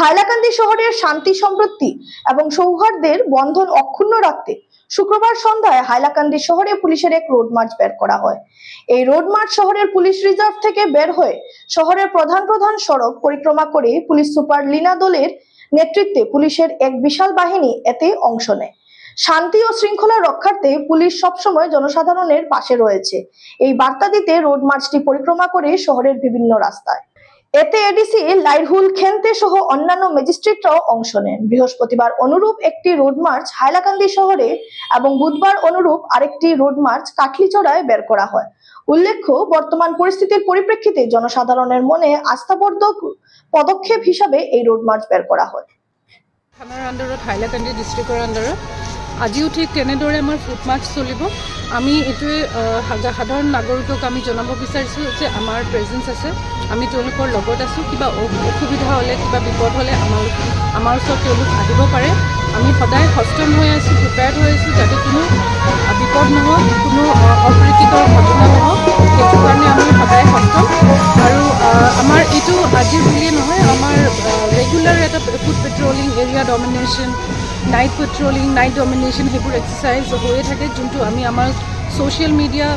হাইলাকান্দি শহরের শান্তি সম্পত্তি এবং সৌহার্দ্যের বন্ধন অক্ষুণ্ণ রাখতে শুক্রবার সন্ধ্যায় হাইলাকান্দি শহরে পুলিশের এক রোড মার্চ বের করা হয়। এই রোড মার্চ শহরের পুলিশ রিজার্ভ থেকে বের হয়ে শহরের প্রধান প্রধান সড়ক পরিক্রমা করে পুলিশ সুপার লীনা দলের নেতৃত্বে পুলিশের এক বিশাল বাহিনী এতে অংশ নেয়। শান্তি ও শৃঙ্খলা রক্ষার্থে পুলিশ সবসময় জনসাধারণের পাশে রয়েছে। এই বার্তা দিতে রোড মার্চটি পরিক্রমা করে শহরের বিভিন্ন রাস্তায়। এতে এডিসি লাইরহুল খেন্তে সহ অন্যান্য ম্যাজিস্ট্রেটরাও অংশ নেন। বৃহস্পতিবার অনুরূপ একটি রোড মার্চ হাইলাকান্দি শহরে এবং বুধবার অনুরূপ আরেকটি রোড মার্চ কাটলিচড়ায় বের করা হয়। উল্লেখ্য, বর্তমান পরিস্থিতির পরিপ্রেক্ষিতে জনসাধারণের মনে আস্থাবর্ধক পদক্ষেপ হিসাবে এই রোড মার্চ বের করা হয়। থানাৰ আণ্ডাৰত হাইলাকান্দি ডিষ্ট্ৰিক্টৰ আণ্ডাৰত আজিও ঠিক তেনেদৰে আমাৰ ফুট মাৰ্চ চলিব। আমি এইটোৱে সাধাৰণ নাগৰিকক আমি জনাব বিচাৰিছোঁ যে আমাৰ প্ৰেজেঞ্চ আছে। আমি তেওঁলোকৰ লগত আছোঁ। কিবা অসুবিধা হ'লে, কিবা বিপদ হ'লে আমাৰ আমাৰ ওচৰত তেওঁলোক আহিব পাৰে। আমি সদায় সষ্টম হৈ আছোঁ প্ৰিপেয়াৰ্ড হৈ আছোঁ যাতে কোনো বিপদ নহওক, কোনো অপ্ৰীতিকৰ এটা area domination night patrolling night domination সেইবোৰ এক্সাৰচাইজ হৈয়ে থাকে যোনটো আমি আমাৰ ছ'চিয়েল মিডিয়া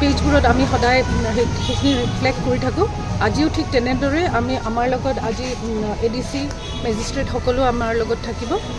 পেজবোৰত আমি সদায় সেই- সেইখিনি ৰিফ্লেক্ট কৰি থাকোঁ। আজিও ঠিক তেনেদৰে আমি আমাৰ লগত আজি এ ডি চি মেজিষ্ট্ৰেটসকলো আমাৰ লগত থাকিব।